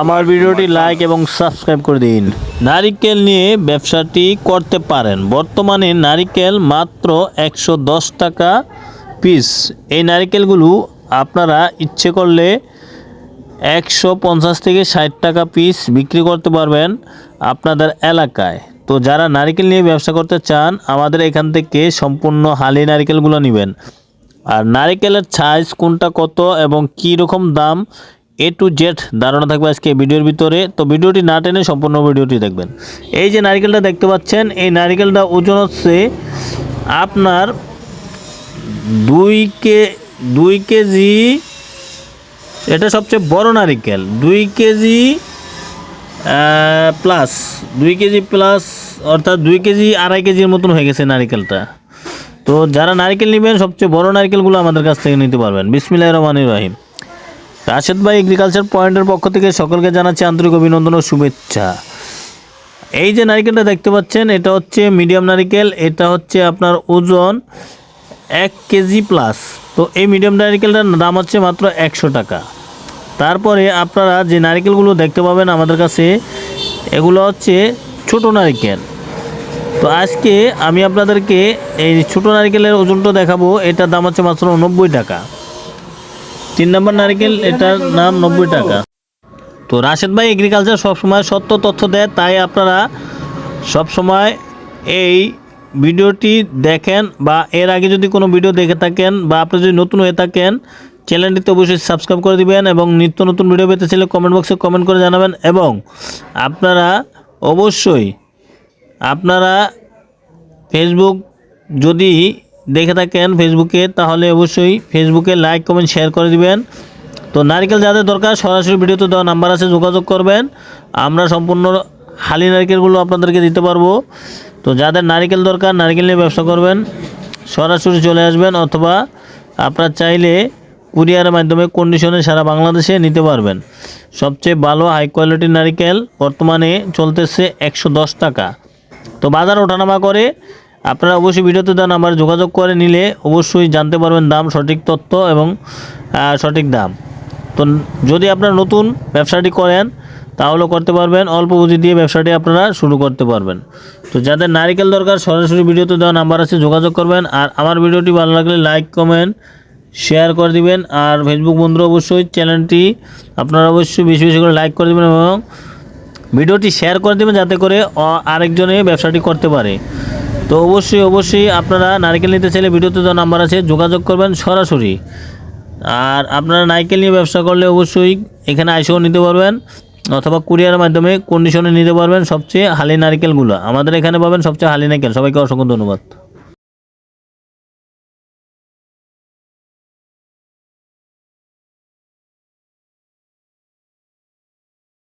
আমার ভিডিওটি লাইক এবং সাবস্ক্রাইব করে দিন। নারিকেল নিয়ে ব্যবসাটি করতে পারেন। বর্তমানে নারিকেল মাত্র একশো দশ টাকা পিস এই নারিকেলগুলো আপনারা ইচ্ছে করলে একশো পঞ্চাশ থেকে ষাট টাকা পিস বিক্রি করতে পারবেন আপনাদের এলাকায়। তো যারা নারিকেল নিয়ে ব্যবসা করতে চান আমাদের এখান থেকে সম্পূর্ণ হালি নারিকেলগুলো নেবেন। আর নারিকেলের সাইজ কোনটা কত এবং কী রকম দাম এ টু জেড ধারণা থাকবে আজকে ভিডিওর ভিতরে। তো ভিডিওটি না টেনে সম্পূর্ণ ভিডিওটি দেখবেন। এই যে নারিকেলটা দেখতে পাচ্ছেন, এই নারিকেলটা ওজন হচ্ছে আপনার দুই কে, দুই কেজি, এটা সবচেয়ে বড় নারিকেল। দুই কেজি প্লাস দুই কেজি প্লাস অর্থাৎ দুই কেজি, আড়াই কেজির মতন হয়ে গেছে নারিকেলটা। তো যারা নারকেল নেবেন, সবচেয়ে বড় নারকেলগুলো আমাদের কাছ থেকে নিতে পারবেন। বিসমিল্লাহ রহমান রাহিম। রাশেদ ভাই এগ্রিকালচার পয়েন্টের পক্ষ থেকে সকলকে জানাচ্ছি আন্তরিক অভিনন্দন ও শুভেচ্ছা। এই যে নারকেলটা দেখতে পাচ্ছেন, এটা হচ্ছে মিডিয়াম নারকেল, এটা হচ্ছে আপনার ওজন এক কেজি প্লাস তো এই মিডিয়াম নারিকেলটার দাম হচ্ছে মাত্র একশো টাকা। তারপরে আপনারা যে নারিকেলগুলো দেখতে পাবেন আমাদের কাছে, এগুলো হচ্ছে ছোট নারকেল। তো আজকে আমি আপনাদেরকে এই ছোটো নারকেলের ওজনটা দেখাবো, এটার দাম হচ্ছে মাত্র নব্বই টাকা। তিন নম্বর নারকেল, এটার নাম নব্বই টাকা। তো রাশেদ ভাই এগ্রিকালচার সবসময় সত্য তথ্য দেয়, তাই আপনারা সবসময় এই ভিডিওটি দেখেন বা এর আগে যদি কোনো ভিডিও দেখে থাকেন বা আপনি যদি নতুন হয়ে থাকেন, চ্যানেলটিতে অবশ্যই সাবস্ক্রাইব করে দিবেন এবং নিত্য নতুন ভিডিও পেতে চাইলে কমেন্ট বক্সে কমেন্ট করে জানাবেন এবং আপনারা অবশ্যই আপনারা ফেসবুক যদি দেখে থাকেন ফেসবুকে তাহলে অবশ্যই ফেসবুকে লাইক কমেন্ট শেয়ার করে দিবেন। তো নারকেল যাদের দরকার, সরাসরি ভিডিওতে দেওয়া নাম্বার আছে, যোগাযোগ করবেন। আমরা সম্পূর্ণ হালি নারকেলগুলো আপনাদেরকে দিতে পারব। তো যাদের নারকেল দরকার, নারকেল নিয়ে ব্যবসা করবেন, সরাসরি চলে আসবেন অথবা আপনারা চাইলে কুরিয়ারের মাধ্যমে কন্ডিশনে সারা বাংলাদেশে নিতে পারবেন। সবচেয়ে ভালো হাই কোয়ালিটির নারকেল বর্তমানে চলতেছে একশো দশ টাকা। তো বাজার ওঠানামা করে আপনারা অবশ্যই ভিডিওতে দেওয়া নাম্বার যোগাযোগ করে নিলে অবশ্যই জানতে পারবেন দাম, সঠিক তথ্য এবং সঠিক দাম। তো যদি আপনারা নতুন ব্যবসাটি করেন তাহলে করতে পারবেন, অল্প পুঁজি দিয়ে ব্যবসাটি আপনারা শুরু করতে পারবেন। তো যাদের নারিকেল দরকার, সরাসরি ভিডিওতে দেওয়া নাম্বার আছে, যোগাযোগ করবেন। আর আমার ভিডিওটি ভালো লাগলে লাইক, কমেন্ট, শেয়ার করে দিবেন। আর ফেসবুক বন্ধুরা অবশ্যই চ্যানেলটি, আপনারা অবশ্যই বেশি বেশি করে লাইক করে দেবেন এবং ভিডিওটি শেয়ার করে দেবেন, যাতে করে আরেকজনে ব্যবসাটি করতে পারে। তো অবশ্যই অবশ্যই আপনারা নারকেল নিতে চাইলে ভিডিওতে তো নাম্বার আছে, যোগাযোগ করবেন সরাসরি। আর আপনারা নারকেল নিয়ে ব্যবসা করলে অবশ্যই এখানে আইসেও নিতে পারবেন, অথবা কুরিয়ারের মাধ্যমে কন্ডিশনে নিতে পারবেন সবচেয়ে হালি নারকেলগুলো। আমাদের এখানে পাবেন সবচেয়ে হালি নারকেল। সবাইকে অসংখ্য ধন্যবাদ।